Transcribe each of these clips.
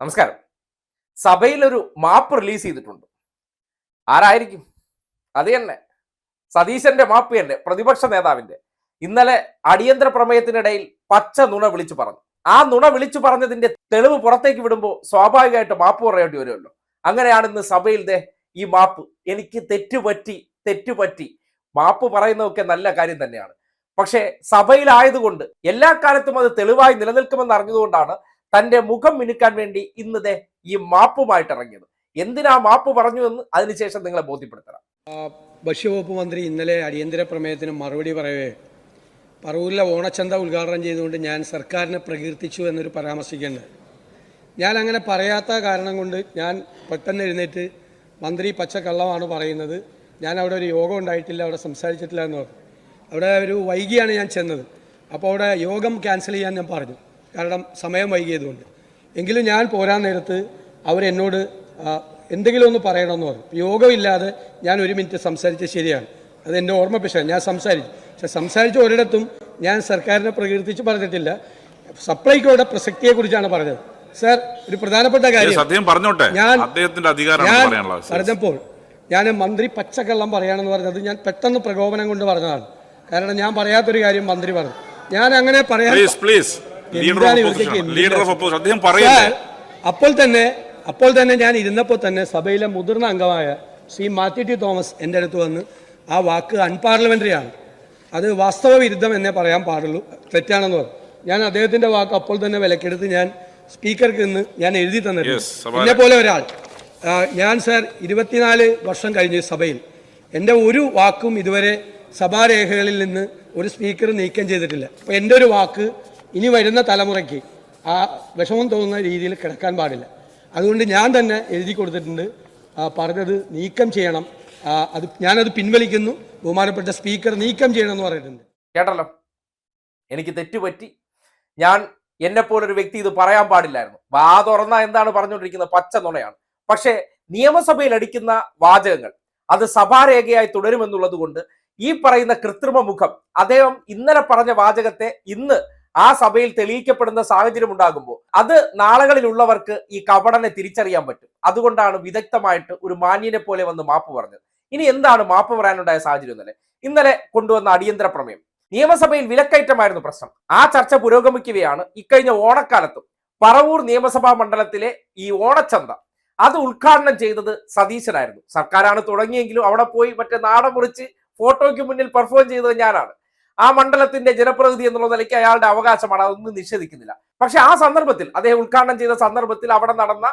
നമസ്കാരം. സഭയിൽ ഒരു മാപ്പ് റിലീസ് ചെയ്തിട്ടുണ്ട്. ആരായിരിക്കും? അത് തന്നെ. സതീശന്റെ മാപ്പ് തന്നെ പ്രതിപക്ഷ നേതാവിന്റെ. ഇന്നലെ അടിയന്തര പ്രമേയത്തിനിടയിൽ പച്ച നുണ വിളിച്ചു പറഞ്ഞു. ആ നുണ വിളിച്ചു പറഞ്ഞതിന്റെ തെളിവ് പുറത്തേക്ക് വിടുമ്പോൾ സ്വാഭാവികമായിട്ട് മാപ്പ് പറയേണ്ടി വരുമല്ലോ. അങ്ങനെയാണ് ഇന്ന് സഭയിൽ ദേ ഈ മാപ്പ്. എനിക്ക് തെറ്റുപറ്റി തെറ്റുപറ്റി. മാപ്പ് പറയുന്നതൊക്കെ നല്ല കാര്യം തന്നെയാണ്. പക്ഷേ സഭയിലായതുകൊണ്ട് എല്ലാ കാലത്തും അത് തെളിവായി നിലനിൽക്കുമെന്ന് അറിഞ്ഞതുകൊണ്ടാണ് തന്റെ മുഖം മിനുക്കാൻ വേണ്ടി ഇന്നത്തെ ഈ മാപ്പുമായിട്ട് ഇറങ്ങിയത് എന്തിനാ മാപ്പ് പറഞ്ഞു എന്ന് അതിനുശേഷം നിങ്ങളെ ബോധ്യപ്പെടുത്തണം. ഭക്ഷ്യവകുപ്പ് മന്ത്രി ഇന്നലെ അടിയന്തര പ്രമേയത്തിന് മറുപടി പറയവേ പറവൂരിലെ ഓണച്ചന്ത ഉദ്ഘാടനം ചെയ്തുകൊണ്ട് ഞാൻ സർക്കാരിനെ പ്രകീർത്തിച്ചു എന്നൊരു പരാമർശിക്കുന്നുണ്ട്. ഞാൻ അങ്ങനെ പറയാത്ത കാരണം കൊണ്ട് ഞാൻ പെട്ടെന്ന് എഴുന്നേറ്റ് മന്ത്രി പച്ചക്കള്ളമാണ് പറയുന്നത്. ഞാൻ അവിടെ ഒരു യോഗം ഉണ്ടായിട്ടില്ല അവിടെ സംസാരിച്ചിട്ടില്ല എന്ന് പറഞ്ഞു. അവിടെ ഒരു വൈകിയാണ് ഞാൻ ചെന്നത്. അപ്പോൾ അവിടെ യോഗം ക്യാൻസൽ ചെയ്യാൻ ഞാൻ പറഞ്ഞു. കാരണം സമയം വൈകിയതുകൊണ്ട്. എങ്കിലും ഞാൻ പോരാൻ നേരത്ത് അവരെന്നോട് എന്തെങ്കിലും ഒന്ന് പറയണമെന്ന് പറഞ്ഞു. യോഗമില്ലാതെ ഞാൻ ഒരു മിനിറ്റ് സംസാരിച്ചത് ശരിയാണ്. അത് എന്റെ ഓർമ്മപ്പിച്ച ഞാൻ സംസാരിച്ചു. പക്ഷെ സംസാരിച്ച ഒരിടത്തും ഞാൻ സർക്കാരിനെ പ്രകീർത്തിച്ച് പറഞ്ഞിട്ടില്ല. സപ്ലൈകോയുടെ പ്രസക്തിയെക്കുറിച്ചാണ് പറഞ്ഞത്. സർ ഒരു പ്രധാനപ്പെട്ട കാര്യം. പറഞ്ഞോട്ടെ. ഞാൻ പറഞ്ഞപ്പോൾ ഞാൻ മന്ത്രി പച്ചക്കള്ളം പറയാണെന്ന് പറഞ്ഞത് ഞാൻ പെട്ടെന്ന് പ്രകോപനം കൊണ്ട് പറഞ്ഞതാണ്. കാരണം ഞാൻ പറയാത്തൊരു കാര്യം മന്ത്രി പറഞ്ഞു. ഞാൻ അങ്ങനെ പറയാം please please leader of opposition അദ്ദേഹം പറയല്ലേ അപ്പോൾ തന്നെ അപ്പോൾ തന്നെ ഞാൻ ഇരുന്നപ്പോൾ തന്നെ സഭയിലെ മുതിർന്ന അംഗമായ ശ്രീ മാത്യു ടി തോമസ് എന്റെ അടുത്ത് വന്ന് ആ വാക്ക് അൺപാർലമെന്ററി ആണ്. അത് വാസ്തവ വിരുദ്ധം എന്നേ പറയാൻ പാടുള്ളൂ. തെറ്റാണെന്ന് പറഞ്ഞു. ഞാൻ അദ്ദേഹത്തിന്റെ വാക്ക് അപ്പോൾ തന്നെ വിലക്കെടുത്ത് ഞാൻ സ്പീക്കർക്ക് ഇന്ന് ഞാൻ എഴുതി തന്നിട്ടുണ്ട്. എന്നെ പോലെ ഒരാൾ. ഞാൻ സർ ഇരുപത്തിനാല് വർഷം കഴിഞ്ഞു സഭയിൽ എന്റെ ഒരു വാക്കും ഇതുവരെ സഭാരേഖകളിൽ നിന്ന് ഒരു സ്പീക്കർ നീക്കം ചെയ്തിട്ടില്ല. അപ്പോൾ എന്റെ ഒരു വാക്ക് ഇനി വരുന്ന തലമുറയ്ക്ക് ആ വിഷമം തോന്നുന്ന രീതിയിൽ കിടക്കാൻ പാടില്ല. അതുകൊണ്ട് ഞാൻ തന്നെ എഴുതി കൊടുത്തിട്ടുണ്ട്. പറഞ്ഞത് നീക്കം ചെയ്യണം. അത് ഞാനത് പിൻവലിക്കുന്നു. ബഹുമാനപ്പെട്ട സ്പീക്കർ നീക്കം ചെയ്യണം എന്ന് പറഞ്ഞിട്ടുണ്ട്. കേട്ടല്ലോ? എനിക്ക് തെറ്റുപറ്റി. ഞാൻ എന്നെ പോലൊരു വ്യക്തി ഇത് പറയാൻ പാടില്ലായിരുന്നു. വാ തുറന്ന എന്താണ് പറഞ്ഞുകൊണ്ടിരിക്കുന്നത്? പച്ച നുണയാണ്. പക്ഷേ നിയമസഭയിൽ അടിക്കുന്ന വാചകങ്ങൾ അത് സഭാരേഖയായി തുടരുമെന്നുള്ളത് കൊണ്ട് ഈ പറയുന്ന കൃത്രിമ മുഖം അദ്ദേഹം ഇന്നലെ പറഞ്ഞ വാചകത്തെ ഇന്ന് ആ സഭയിൽ തെളിയിക്കപ്പെടുന്ന സാഹചര്യം ഉണ്ടാകുമ്പോൾ അത് നാളുകളിലുള്ളവർക്ക് ഈ കപടനെ തിരിച്ചറിയാൻ പറ്റും. അതുകൊണ്ടാണ് വിദഗ്ധമായിട്ട് ഒരു മാന്യനെ പോലെ വന്ന് മാപ്പ് പറഞ്ഞത്. ഇനി എന്താണ് മാപ്പ് പറയാനുണ്ടായ സാഹചര്യം എന്നല്ലേ? ഇന്നലെ കൊണ്ടുവന്ന അടിയന്തര പ്രമേയം. നിയമസഭയിൽ വിലക്കയറ്റമായിരുന്നു പ്രശ്നം. ആ ചർച്ച പുരോഗമിക്കുകയാണ് ഇക്കഴിഞ്ഞ ഓണക്കാലത്തും. പറവൂർ നിയമസഭാ മണ്ഡലത്തിലെ ഈ ഓണച്ചന്ത. അത് ഉദ്ഘാടനം ചെയ്തത് സതീശനായിരുന്നു. സർക്കാരാണ് തുടങ്ങിയെങ്കിലും അവിടെ പോയി മറ്റേ നാടൻ മുറിച്ച് ഫോട്ടോയ്ക്ക് മുന്നിൽ പെർഫോം ചെയ്തത് ഞാനാണ്. ആ മണ്ഡലത്തിന്റെ ജനപ്രതിനിധി എന്നുള്ള നിലയ്ക്ക് അയാളുടെ അവകാശമാണ് അതൊന്നും നിഷേധിക്കുന്നില്ല. പക്ഷെ ആ സന്ദർഭത്തിൽ അദ്ദേഹം ഉദ്ഘാടനം ചെയ്ത സന്ദർഭത്തിൽ അവിടെ നടന്ന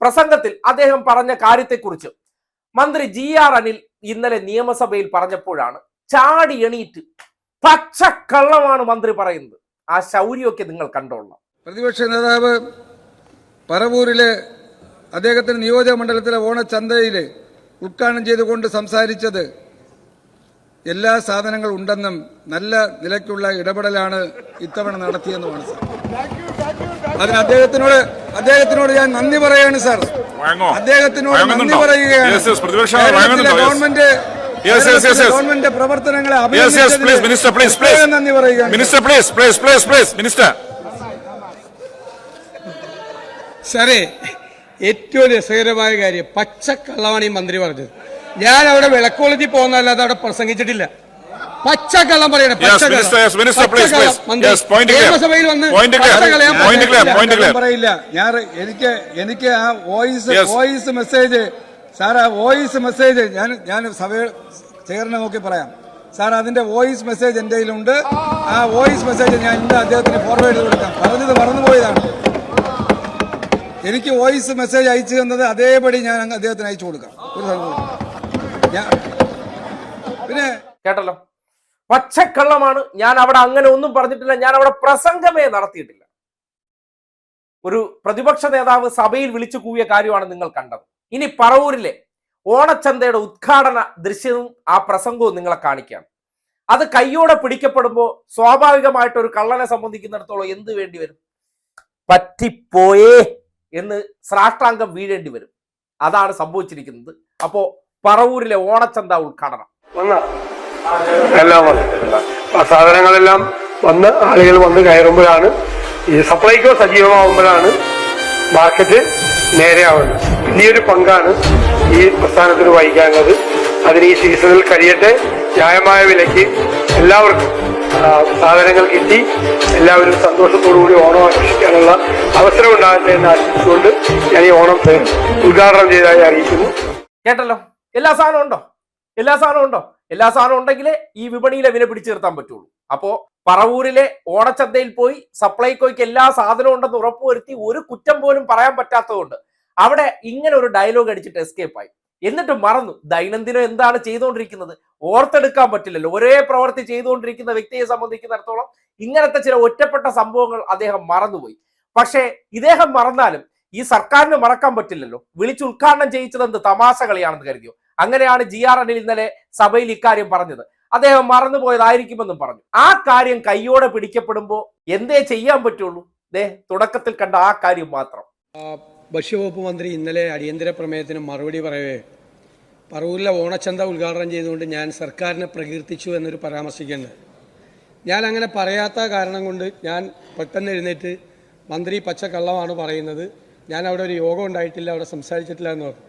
പ്രസംഗത്തിൽ അദ്ദേഹം പറഞ്ഞ കാര്യത്തെക്കുറിച്ച് മന്ത്രി ജി ആർ അനിൽ ഇന്നലെ നിയമസഭയിൽ പറഞ്ഞപ്പോഴാണ് ചാടി എണീറ്റ് പച്ചക്കള്ളമാണ് മന്ത്രി പറയുന്നത്. ആ ശൗര്യമൊക്കെ നിങ്ങൾ കണ്ടോളാം പ്രതിപക്ഷ നേതാവ് പറവൂരിലെ അദ്ദേഹത്തിന്റെ നിയോജക മണ്ഡലത്തിലെ ഓണച്ചന്തയിൽ ഉദ്ഘാടനം ചെയ്തുകൊണ്ട് സംസാരിച്ചത് എല്ലാ സാധനങ്ങളും ഉണ്ടെന്നും നല്ല നിലയ്ക്കുള്ള ഇടപെടലാണ് ഇത്തവണ നടത്തിയെന്നുമാണ് സാർ. അതിന് അദ്ദേഹത്തിനോട് അദ്ദേഹത്തിനോട് ഞാൻ നന്ദി പറയാണ് സാർ? അദ്ദേഹത്തിനോട് നന്ദി? പറയുകയാണ്. Government Yes, yes, yes, yes. Government പ്രവർത്തനങ്ങളെ നന്ദി പറയുകയാണ്. സാറേ ഏറ്റവും രസകരമായ കാര്യം പച്ചക്കള്ളമാണ് ഈ മന്ത്രി പറഞ്ഞത്. ഞാൻ അവിടെ വിളക്കോളജി പോകുന്നല്ലാതെ അവിടെ പ്രസംഗിച്ചിട്ടില്ല. പച്ചക്കള്ളം പറയണേ Yes, Minister, yes, Minister, please, പച്ചക്കള്ളം. please. മന്ത്രി Yes, point clear. നിയമസഭയിൽ വന്ന് പറയില്ല. ഞാൻ എനിക്ക് എനിക്ക് ആ വോയിസ് വോയിസ് മെസ്സേജ് സാർ ആ വോയിസ് മെസ്സേജ് ഞാൻ ഞാൻ സഭയിൽ ചേർന്ന് നോക്കി പറയാം. സാർ അതിന്റെ വോയിസ് മെസ്സേജ് എന്റെ കയ്യിലുണ്ട്. ആ വോയിസ് മെസ്സേജ് ഞാൻ ഇന്ന് അദ്ദേഹത്തിന് ഫോർവേഡ് ചെയ്ത് കൊടുക്കാം. പറഞ്ഞത് മറന്നുപോയതാണ്. എനിക്ക് വോയിസ് മെസ്സേജ് അയച്ചു തന്നത് അതേപടി ഞാൻ അദ്ദേഹത്തിന് അയച്ചു കൊടുക്കാം. ഒരു സംഭവം കേട്ടല്ലോ? പച്ചക്കള്ളമാണ്. ഞാൻ അവിടെ അങ്ങനെ ഒന്നും പറഞ്ഞിട്ടില്ല. ഞാൻ അവിടെ പ്രസംഗമേ നടത്തിയിട്ടില്ല. ഒരു പ്രതിപക്ഷ നേതാവ് സഭയിൽ വിളിച്ചു കൂവിയ കാര്യമാണ് നിങ്ങൾ കണ്ടത്. ഇനി പറവൂരിലെ ഓണച്ചന്തയുടെ ഉദ്ഘാടന ദൃശ്യവും ആ പ്രസംഗവും നിങ്ങളെ കാണിക്കാം. അത് കയ്യോടെ പിടിക്കപ്പെടുമ്പോൾ സ്വാഭാവികമായിട്ട് ഒരു കള്ളനെ സംബന്ധിക്കുന്നിടത്തോളം എന്ത് വേണ്ടി വരും? പറ്റിപ്പോയേ എന്ന് സാഷ്ടാംഗം വീഴേണ്ടി വരും. അതാണ് സംഭവിച്ചിരിക്കുന്നത്. അപ്പോ പറവൂരിലെ ഓണച്ചന്ത ഉദ്ഘാടനം. എല്ലാം സാധനങ്ങളെല്ലാം വന്ന് ആളുകൾ വന്ന് കയറുമ്പോഴാണ് ഈ സപ്ലൈക്കോ സജീവമാവുമ്പോഴാണ് മാർക്കറ്റ് നേരെയാവുന്നത്. വലിയൊരു പങ്കാണ് ഈ പ്രസ്ഥാനത്തിന് വഹിക്കാനുള്ളത്. അതിന് ഈ സീസണിൽ കഴിയട്ടെ ന്യായമായ വിലയ്ക്ക് എല്ലാവർക്കും സാധനങ്ങൾ കിട്ടി. എല്ലാവരും സന്തോഷത്തോടുകൂടി ഓണം ആഘോഷിക്കാനുള്ള അവസരം ഉണ്ടാകട്ടെ എന്ന് ആശംസിച്ചുകൊണ്ട് ഞാൻ ഈ ഓണം ഉദ്ഘാടനം ചെയ്തതായി അറിയിക്കുന്നു. കേട്ടല്ലോ. എല്ലാ സാധനവും ഉണ്ടോ? എല്ലാ സാധനവും ഉണ്ടോ? എല്ലാ സാധനവും ഉണ്ടെങ്കിലേ ഈ വിപണിയിലെ വില പിടിച്ചു നിർത്താൻ പറ്റുള്ളൂ. അപ്പോ പറവൂരിലെ ഓണച്ചന്തയിൽ പോയി സപ്ലൈകോയ്ക്ക് എല്ലാ സാധനവും ഉണ്ടെന്ന് ഉറപ്പുവരുത്തി ഒരു കുറ്റം പോലും പറയാൻ പറ്റാത്തതുകൊണ്ട് അവിടെ ഇങ്ങനെ ഒരു ഡയലോഗ് അടിച്ചിട്ട് എസ്കേപ്പ് ആയി. എന്നിട്ട് മറന്നു. ദൈനംദിനം എന്താണ് ചെയ്തുകൊണ്ടിരിക്കുന്നത്? ഓർത്തെടുക്കാൻ പറ്റില്ലല്ലോ. ഒരേ പ്രവൃത്തി ചെയ്തുകൊണ്ടിരിക്കുന്ന വ്യക്തിയെ സംബന്ധിക്കുന്നിടത്തോളം ഇങ്ങനത്തെ ചില ഒറ്റപ്പെട്ട സംഭവങ്ങൾ അദ്ദേഹം മറന്നുപോയി. പക്ഷേ ഇദ്ദേഹം മറന്നാലും ഈ സർക്കാരിന് മറക്കാൻ പറ്റില്ലല്ലോ. വിളിച്ച് ഉദ്ഘാടനം ചെയ്യിച്ചത് എന്ത് തമാശ കളിയാണെന്ന് കരുതിയോ? അങ്ങനെയാണ് ജി ആർ അനിൽ ഇന്നലെ സഭയിൽ ഇക്കാര്യം പറഞ്ഞത്. അദ്ദേഹം മറന്നുപോയതായിരിക്കുമെന്നും പറഞ്ഞു. ആ കാര്യം കയ്യോടെ പിടിക്കപ്പെടുമ്പോൾ എന്തേ ചെയ്യാൻ പറ്റുള്ളൂ? ദേ തുടക്കത്തിൽ കണ്ട ആ കാര്യം മാത്രം. ഭക്ഷ്യവകുപ്പ് മന്ത്രി ഇന്നലെ അടിയന്തര പ്രമേയത്തിന് മറുപടി പറയവേ പറവൂരിലെ ഓണച്ചന്ത ഉദ്ഘാടനം ചെയ്തുകൊണ്ട് ഞാൻ സർക്കാരിനെ പ്രകീർത്തിച്ചു എന്നൊരു പരാമർശിക്കുന്നത് ഞാൻ അങ്ങനെ പറയാത്ത കാരണം കൊണ്ട് ഞാൻ പെട്ടെന്ന് എഴുന്നേറ്റ് മന്ത്രി പച്ചക്കള്ളമാണ് പറയുന്നത്. ഞാൻ അവിടെ ഒരു യോഗം ഉണ്ടായിട്ടില്ല അവിടെ സംസാരിച്ചിട്ടില്ല എന്ന് പറഞ്ഞു.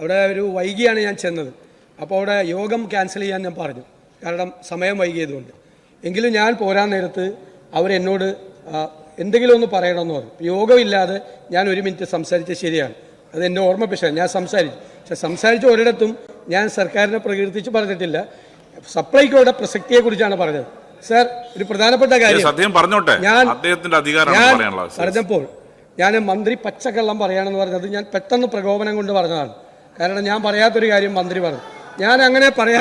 അവിടെ ഒരു വൈകിയാണ് ഞാൻ ചെന്നത്. അപ്പോൾ അവിടെ യോഗം ക്യാൻസൽ ചെയ്യാൻ ഞാൻ പറഞ്ഞു. കാരണം സമയം വൈകിയതുകൊണ്ട്. എങ്കിലും ഞാൻ പോരാൻ നേരത്ത് അവരെന്നോട് എന്തെങ്കിലും ഒന്ന് പറയണമെന്ന് പറഞ്ഞു. യോഗമില്ലാതെ ഞാൻ ഒരു മിനിറ്റ് സംസാരിച്ചത് ശരിയാണ്. അത് എന്റെ ഓർമ്മപ്പിച്ച ഞാൻ സംസാരിച്ചു. പക്ഷെ സംസാരിച്ച ഒരിടത്തും ഞാൻ സർക്കാരിനെ പ്രകീർത്തിച്ച് പറഞ്ഞിട്ടില്ല. സപ്ലൈകോയുടെ പ്രസക്തിയെക്കുറിച്ചാണ് പറഞ്ഞത്. സാർ ഒരു പ്രധാനപ്പെട്ട കാര്യം. ഞാൻ. പറഞ്ഞപ്പോൾ ഞാൻ മന്ത്രി പച്ചക്കള്ളം പറയുകയാണെന്ന് പറഞ്ഞത് ഞാൻ പെട്ടെന്ന് പ്രകോപനം കൊണ്ട് പറഞ്ഞതാണ്. കാരണം ഞാൻ പറയാത്തൊരു കാര്യം മന്ത്രി പറഞ്ഞു. ഞാൻ അങ്ങനെ പറയാൻ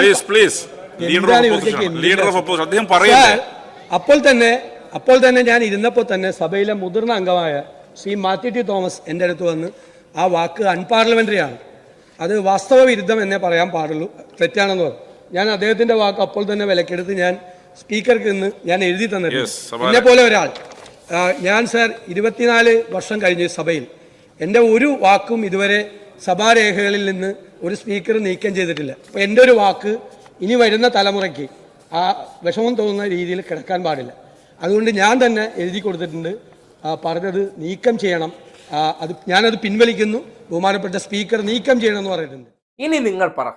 അപ്പോൾ തന്നെ അപ്പോൾ തന്നെ ഞാൻ ഇരുന്നപ്പോൾ തന്നെ സഭയിലെ മുതിർന്ന അംഗമായ ശ്രീ മാത്യു ടി തോമസ് എന്റെ അടുത്ത് വന്ന് ആ വാക്ക് അൺപാർലമെന്ററി ആണ് അത് വാസ്തവ വിരുദ്ധം എന്നേ പറയാൻ പാടുള്ളൂ. തെറ്റാണെന്ന് പറഞ്ഞു. ഞാൻ അദ്ദേഹത്തിന്റെ വാക്ക് അപ്പോൾ തന്നെ വിലക്കെടുത്ത് ഞാൻ സ്പീക്കർക്ക് നിന്ന് ഞാൻ എഴുതി തന്നിട്ടുണ്ട്. എന്നെ പോലെ ഒരാൾ. ഞാൻ സാർ ഇരുപത്തിനാല് വർഷം കഴിഞ്ഞു സഭയിൽ. എന്റെ ഒരു വാക്കും ഇതുവരെ സഭാരേഖകളിൽ നിന്ന് ഒരു സ്പീക്കർ നീക്കം ചെയ്തിട്ടില്ല. അപ്പോൾ എന്റെ ഒരു വാക്ക് ഇനി വരുന്ന തലമുറയ്ക്ക് ആ വിഷമം തോന്നുന്ന രീതിയിൽ കിടക്കാൻ പാടില്ല. അതുകൊണ്ട് ഞാൻ തന്നെ എഴുതി കൊടുത്തിട്ടുണ്ട്. പറഞ്ഞത് നീക്കം ചെയ്യണം. അത് ഞാനത് പിൻവലിക്കുന്നു. ബഹുമാനപ്പെട്ട സ്പീക്കർ നീക്കം ചെയ്യണം എന്ന് പറഞ്ഞിട്ടുണ്ട്. ഇനി നിങ്ങൾ പറ.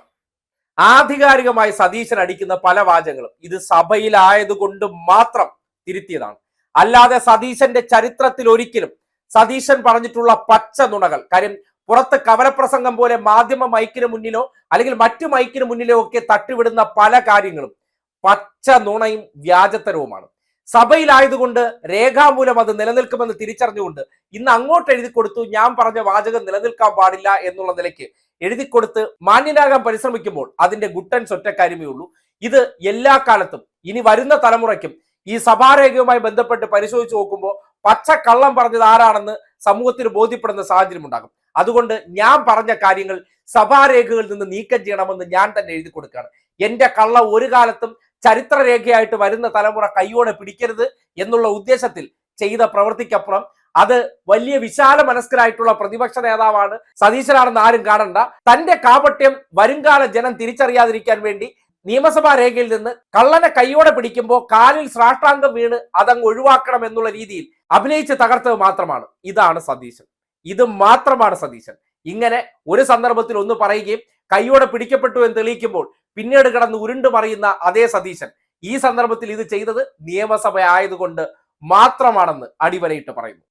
ആധികാരികമായി സതീശൻ അടിക്കുന്ന പല വാചകങ്ങളും ഇത് സഭയിലായതുകൊണ്ട് മാത്രം തിരുത്തിയതാണ്. അല്ലാതെ സതീശന്റെ ചരിത്രത്തിൽ ഒരിക്കലും സതീശൻ പറഞ്ഞിട്ടുള്ള പച്ച നുണകൾ കാര്യം പുറത്ത് കവലപ്രസംഗം പോലെ മാധ്യമ മൈക്കിന് മുന്നിലോ അല്ലെങ്കിൽ മറ്റു മൈക്കിന് മുന്നിലോ ഒക്കെ തട്ടിവിടുന്ന പല കാര്യങ്ങളും പച്ച നുണയും വ്യാജത്തരവുമാണ്. സഭയിലായതുകൊണ്ട് രേഖാമൂലം അത് നിലനിൽക്കുമെന്ന് തിരിച്ചറിഞ്ഞുകൊണ്ട് ഇന്ന് അങ്ങോട്ട് എഴുതി കൊടുത്തു ഞാൻ പറഞ്ഞ വാചകം നിലനിൽക്കാൻ പാടില്ല എന്നുള്ള നിലയ്ക്ക് എഴുതി കൊടുത്ത് മാന്യനാകാൻ പരിശ്രമിക്കുമ്പോൾ അതിന്റെ ഗുട്ടൻസ് ഒറ്റക്കാര്യമേ ഉള്ളൂ. ഇത് എല്ലാ കാലത്തും ഇനി വരുന്ന തലമുറയ്ക്കും ഈ സഭാരേഖയുമായി ബന്ധപ്പെട്ട് പരിശോധിച്ച് നോക്കുമ്പോൾ പച്ച കള്ളം പറഞ്ഞത് ആരാണെന്ന് സമൂഹത്തിന് ബോധ്യപ്പെടുന്ന സാഹചര്യം ഉണ്ടാകും. അതുകൊണ്ട് ഞാൻ പറഞ്ഞ കാര്യങ്ങൾ സഭാരേഖകളിൽ നിന്ന് നീക്കം ചെയ്യണമെന്ന് ഞാൻ തന്നെ എഴുതി കൊടുക്കുകയാണ്. എന്റെ കള്ള ഒരു കാലത്തും ചരിത്രരേഖയായിട്ട് വരുന്ന തലമുറ കൈയോടെ പിടിക്കരുത് എന്നുള്ള ഉദ്ദേശത്തിൽ ചെയ്ത പ്രവൃത്തിക്കപ്പുറം അത് വലിയ വിശാല മനസ്കരായിട്ടുള്ള പ്രതിപക്ഷ നേതാവാണ് സതീശനാണെന്ന് ആരും കാണണ്ട. തന്റെ കാപട്യം വരുംകാല ജനം തിരിച്ചറിയാതിരിക്കാൻ വേണ്ടി നിയമസഭാ രേഖയിൽ നിന്ന് കള്ളനെ കൈയോടെ പിടിക്കുമ്പോൾ കാലിൽ ശ്രാഷ്ടാംഗം വീണ് അതങ്ങ് ഒഴിവാക്കണം എന്നുള്ള രീതിയിൽ അഭിനയിച്ച് തകർത്തത് മാത്രമാണ്. ഇതാണ് സതീശൻ. ഇത് മാത്രമാണ് സതീശൻ. ഇങ്ങനെ ഒരു സന്ദർഭത്തിൽ ഒന്ന് പറയുകയും കൈയോടെ പിടിക്കപ്പെട്ടു എന്ന് തെളിയിക്കുമ്പോൾ പിന്നീട് കിടന്ന് ഉരുണ്ടു മറിയുന്ന അതേ സതീശൻ. ഈ സന്ദർഭത്തിൽ ഇത് ചെയ്തത് നിയമസഭ ആയതുകൊണ്ട് മാത്രമാണെന്ന് അടിവരയിട്ട് പറയുന്നു.